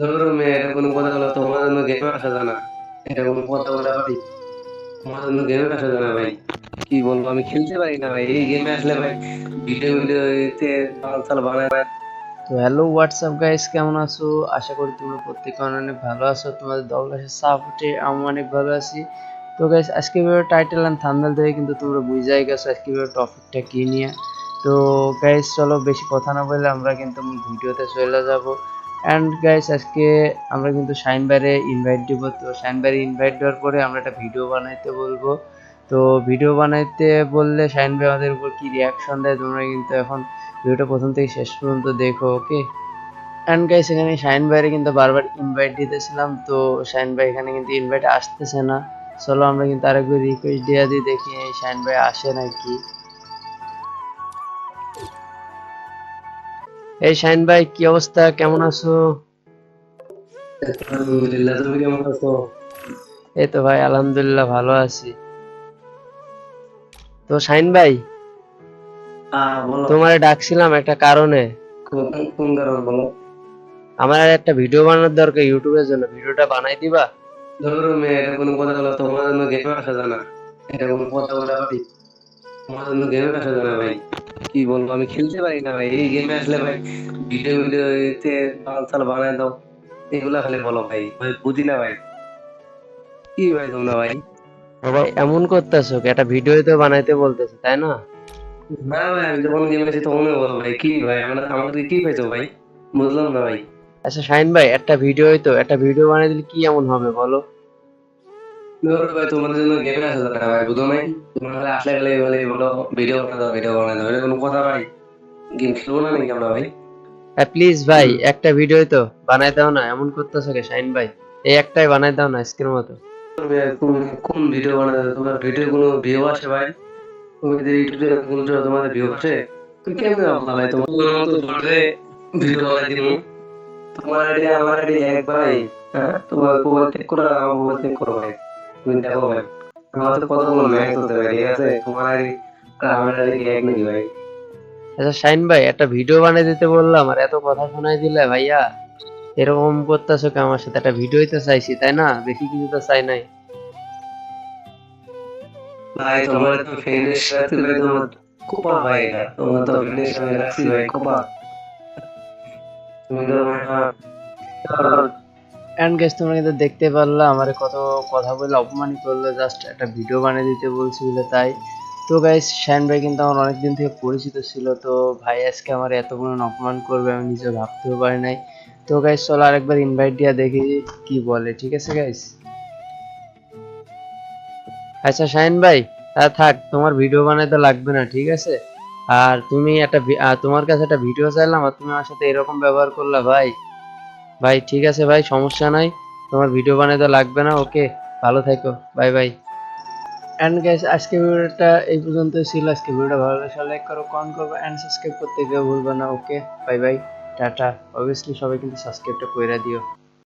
ধরো মেয়ে এটা কোনো কথা হলো তোমার জন্য গেমে আসা জানা। এটা কোনো কথা বলা ভাই তোমার জন্য গেমে আসা জানা ভাই। কি বলব, আমি খেলতে পারি না ভাই, এই গেমে আসলে ভাই ভিডিও চাল বানায় তো হ্যালো হোয়াটসঅ্যাপ গাইস কেমন আছো? আশা করি তোমরা প্রত্যেকে অনেক ভালো আছো, তোমাদের দৌলাসের সাপোর্টে আমি অনেক ভালো আছি। তো গাইস আজকে ভিডিও টাইটেল অ্যান্ড থাম্বনেল দেখে কিন্তু তোমরা বুঝাই গেছো আজকে ভিডিও টপিকটা কি নিয়ে। তো গাইস চলো বেশি কথা না বলে আমরা কিন্তু ভিডিওতে চলে যাব। অ্যান্ড গাইস আজকে আমরা কিন্তু শাইন বাইরে ইনভাইট দেবো। তো শাইন বাইরে ইনভাইট দেওয়ার পরে আমরা একটা ভিডিও বানাইতে বলব। তো ভিডিও বানাইতে বললে শাইন ভাই আমাদের উপর কি রিয়াকশন দেয় তোমরা কিন্তু এখন ভিডিওটা প্রথম থেকে শেষ পর্যন্ত দেখো ওকে অ্যান্ড গাইস এখানে শাইন ভাইরে কিন্তু বারবার ইনভাইট দিতেছিলাম। তো শাইন ভাই এখানে কিন্তু ইনভাইট আসতেছে না। চলো আমরা কিন্তু আরেকবার রিকোয়েস্ট দিয়ে দিই, দেখি শাইন ভাই আসে নাকি। এই শাইন ভাই কি অবস্থা? কেমন আছো? আলহামদুলিল্লাহ তুমি কেমন আছো? এই তো ভাই আলহামদুলিল্লাহ ভালো আছি। তো শাইন ভাই বলো। তোমারে ডাকছিলাম একটা কারণে। কোন কোন কারণ বলো? আমার একটা ভিডিও বানানোর দরকার ইউটিউবের জন্য। ভিডিওটা বানাই দিবা? ধরো মেয়ে এটা কোনো কথা হলো তোমার জন্য গেমে আসা জানা। এটা কোনো কথা বলা তোমার জন্য গেমে আসা জানা ভাই। কি বলব আমি খেলতে পারি না ভাই এই গেমে আসলে ভাই ভিডিও ভিডিও এতে চাল বানায় দাও এগুলা খালি বলো ভাই ভাই বুঝি না ভাই। কি ভাই তোমরা ভাই? ভাই এমন করতেছো একটা ভিডিও তো বানাইতে বলতেছো তাই না? না ভাই আমি যখন গেমে আছি তখনই বলো ভাই কি ভাই আমরা আমাদের কি পাইছো ভাই? বুঝলাম না ভাই। আচ্ছা শাহিন ভাই একটা ভিডিও তো একটা ভিডিও বানাই দিলে কি এমন হবে বলো? ভাই তোমার জন্য গেমে আসা জানা ভাই বুঝো নাই? তোমরা খালি আসলে খালি বলে বলো ভিডিও বানায় দাও ভিডিও বানায় দাও এটা কোনো কথা ভাই? গেম খেলব না নাকি আমরা ভাই? প্লিজ ভাই একটা ভিডিও তো বানাই দাও না এমন করতেছো কে শাইন ভাই? এই একটাই বানাই দাও না আজকের মতো। কোন ভিডিও বানাতে তোমার ভিডিও কোনো ভিউ আসে ভাই? তুমি যদি ইউটিউবে কোন তোমাদের ভিউ আসে তুমি কেমনে ভাবলা ভাই তোমার মতো ধরে ভিডিও বানাই দিব? তোমার আইডি আমার আইডি এক ভাই। হ্যাঁ তোমার মোবাইল চেক করো আমার মোবাইল চেক করো ভাই। তুমি দেখো ভাই আমার তো কতগুলো ম্যাচ হতে ভাই ঠিক আছে? তোমার আর আমার আইডি এক নাকি ভাই। আচ্ছা শাইন ভাই একটা ভিডিও বানাই দিতে বললাম আর এত কথা শোনাই দিলে ভাইয়া এরকম করতেছো কে আমার সাথে একটা ভিডিওই তো চাইছি তাই না? বেশি কিছু তো চাই নাই। ভাই তোমার তো ফ্রেন্ডের সাথে তোমার কোপা ভাই তোমার তো ফ্রেন্ডের সাথে রাখছি ভাই কোপা তুমি তো অ্যান্ড গেস তোমরা কিন্তু দেখতে পারলা, আমার কত কথা বলে অপমানই করল জাস্ট একটা ভিডিও বানিয়ে দিতে বলছি বলে তাই। তো গাইস শাইন ভাই কিন্তু আমার অনেকদিন থেকে পরিচিত ছিল, তো ভাই আজকে আমার এত বড় অপমান করবে আমি নিজে ভাবতেও পারি নাই। তো গাইস চলো আরেকবার ইনভাইট দিয়ে দেখি কি বলে, ঠিক আছে গাইস আচ্ছা শাইন ভাই, তা থাক, তোমার ভিডিও বানাইতে লাগবে না, ঠিক আছে? আর তুমি একটা তোমার কাছে একটা ভিডিও চাইলাম, আর তুমি আমার সাথে এরকম ব্যবহার করলা ভাই। ভাই, ঠিক আছে ভাই, সমস্যা নাই। তোমার ভিডিও বানাতে লাগবে না ওকে ভালো থেকো বাই বাই অ্যান্ড গাইস আজকে ভিডিওটা এই পর্যন্ত ছিল। আজকে ভিডিওটা ভালো লাগলে লাইক করো কমেন্ট করব অ্যান্ড সাবস্ক্রাইব করতে কেউ ভুলবে না okay bye bye tata. Obviously সবাই কিন্তু সাবস্ক্রাইবটা করে দিও।